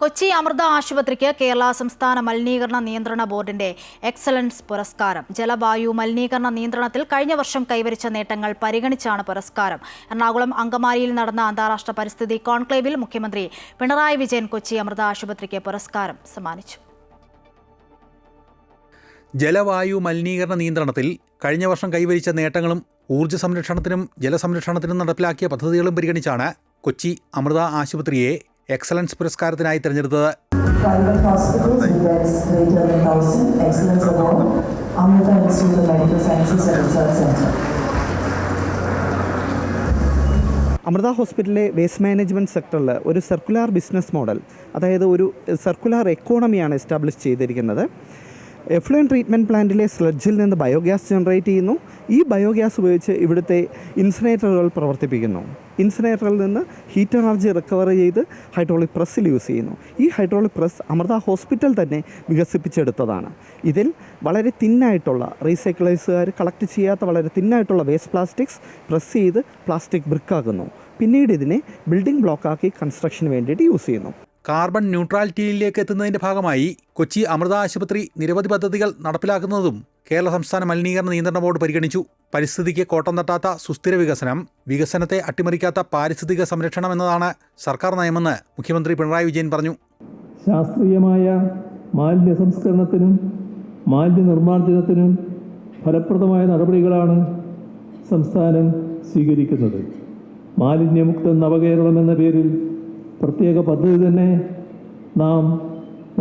കൊച്ചി അമൃത ആശുപത്രിക്ക് കേരള സംസ്ഥാന മലിനീകരണ നിയന്ത്രണ ബോർഡിന്റെ എക്സലൻസ് പുരസ്കാരം. ജലവായു മലിനീകരണ നിയന്ത്രണത്തിൽ കഴിഞ്ഞ വർഷം കൈവരിച്ച നേട്ടങ്ങൾ പരിഗണിച്ചാണ് പുരസ്കാരം. എറണാകുളം അങ്കമാലിയിൽ നടന്ന അന്താരാഷ്ട്ര പരിസ്ഥിതി കോൺക്ലേവിൽ മുഖ്യമന്ത്രി പിണറായി വിജയൻ കൊച്ചി അമൃത ആശുപത്രിക്ക് പുരസ്കാരം സമ്മാനിച്ചു. ജലവായു മലിനീകരണ നിയന്ത്രണത്തിൽ കഴിഞ്ഞ വർഷം കൈവരിച്ച നേട്ടങ്ങളും ഊർജ സംരക്ഷണത്തിനും ജലസംരക്ഷണത്തിനും നടപ്പിലാക്കിയ പദ്ധതികളും പരിഗണിച്ചാണ് കൊച്ചി അമൃത ആശുപത്രിയെ എക്സലൻസ് പുരസ്കാരത്തിനായി തിരഞ്ഞെടുത്തത് private hospitals with beds greater 1,000, Excellence Award, Amrita Institute of Medical Sciences and Research Center. Amrita ഹോസ്പിറ്റലിലെ വേസ്റ്റ് മാനേജ്മെന്റ് സെക്ടറിൽ ഒരു സർക്കുലാർ ബിസിനസ് മോഡൽ അതായത് ഒരു സർക്കുലാർ എക്കോണമിയാണ് എസ്റ്റാബ്ലിഷ് ചെയ്തിരിക്കുന്നത്. എഫ്ലുവൻ ട്രീറ്റ്മെന്റ് പ്ലാന്റിലെ സ്ലഡ്ജിൽ നിന്ന് ബയോഗ്യാസ് ജനറേറ്റ് ചെയ്യുന്നു. ഈ ബയോഗ്യാസ് ഉപയോഗിച്ച് ഇവിടുത്തെ ഇൻസിനേറ്ററുകൾ പ്രവർത്തിപ്പിക്കുന്നു. ഇൻസിനേറ്ററിൽ നിന്ന് ഹീറ്റ് എനർജി റിക്കവർ ചെയ്ത് ഹൈഡ്രോളിക് പ്രസ്സിൽ യൂസ് ചെയ്യുന്നു. ഈ ഹൈഡ്രോളിക് പ്രസ് അമൃത ഹോസ്പിറ്റൽ തന്നെ വികസിപ്പിച്ചെടുത്തതാണ്. ഇതിൽ വളരെ തിന്നായിട്ടുള്ള റീസൈക്കിളേഴ്സുകാർ കളക്ട് ചെയ്യാത്ത വളരെ തിന്നായിട്ടുള്ള വേസ്റ്റ് പ്ലാസ്റ്റിക്സ് പ്രസ് ചെയ്ത് പ്ലാസ്റ്റിക് ബ്രിക്കാക്കുന്നു. പിന്നീട് ഇതിനെ ബിൽഡിംഗ് ബ്ലോക്കാക്കി കൺസ്ട്രക്ഷന് വേണ്ടിയിട്ട് യൂസ് ചെയ്യുന്നു. കാർബൺ ന്യൂട്രാലിറ്റിയിലേക്ക് എത്തുന്നതിന്റെ ഭാഗമായി കൊച്ചി അമൃത ആശുപത്രി നിരവധി പദ്ധതികൾ നടപ്പിലാക്കുന്നതും കേരള സംസ്ഥാന മലിനീകരണ നിയന്ത്രണ ബോർഡ് പരിഗണിച്ചു. പരിസ്ഥിതിക്ക് കോട്ടം തട്ടാത്ത സുസ്ഥിര വികസനം വികസനത്തെ അട്ടിമറിക്കാത്ത പാരിസ്ഥിതിക സംരക്ഷണം എന്നതാണ് സർക്കാർ നയമെന്ന് മുഖ്യമന്ത്രി പിണറായി വിജയൻ പറഞ്ഞു. ശാസ്ത്രീയമായ മാലിന്യ സംസ്കരണത്തിനും മാലിന്യ നിർമ്മാർജനത്തിനും ഫലപ്രദമായ നടപടികളാണ് സംസ്ഥാനം സ്വീകരിക്കുന്നത്. മാലിന്യമുക്ത നവകേരളം എന്ന പേരിൽ പ്രത്യേക പദ്ധതി തന്നെ നാം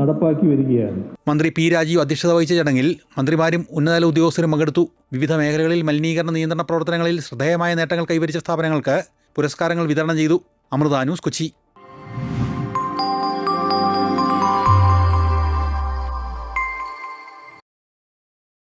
നടപ്പാക്കി വരികയാണ്. മന്ത്രി പി രാജീവ് അധ്യക്ഷത വഹിച്ച ചടങ്ങിൽ മന്ത്രിമാരും ഉന്നതതല ഉദ്യോഗസ്ഥരും പങ്കെടുത്തു. വിവിധ മേഖലകളിൽ മലിനീകരണ നിയന്ത്രണ പ്രവർത്തനങ്ങളിൽ ശ്രദ്ധേയമായ നേട്ടങ്ങൾ കൈവരിച്ച സ്ഥാപനങ്ങൾക്ക് പുരസ്കാരങ്ങൾ വിതരണം ചെയ്തു. അമൃത ന്യൂസ് കൊച്ചി.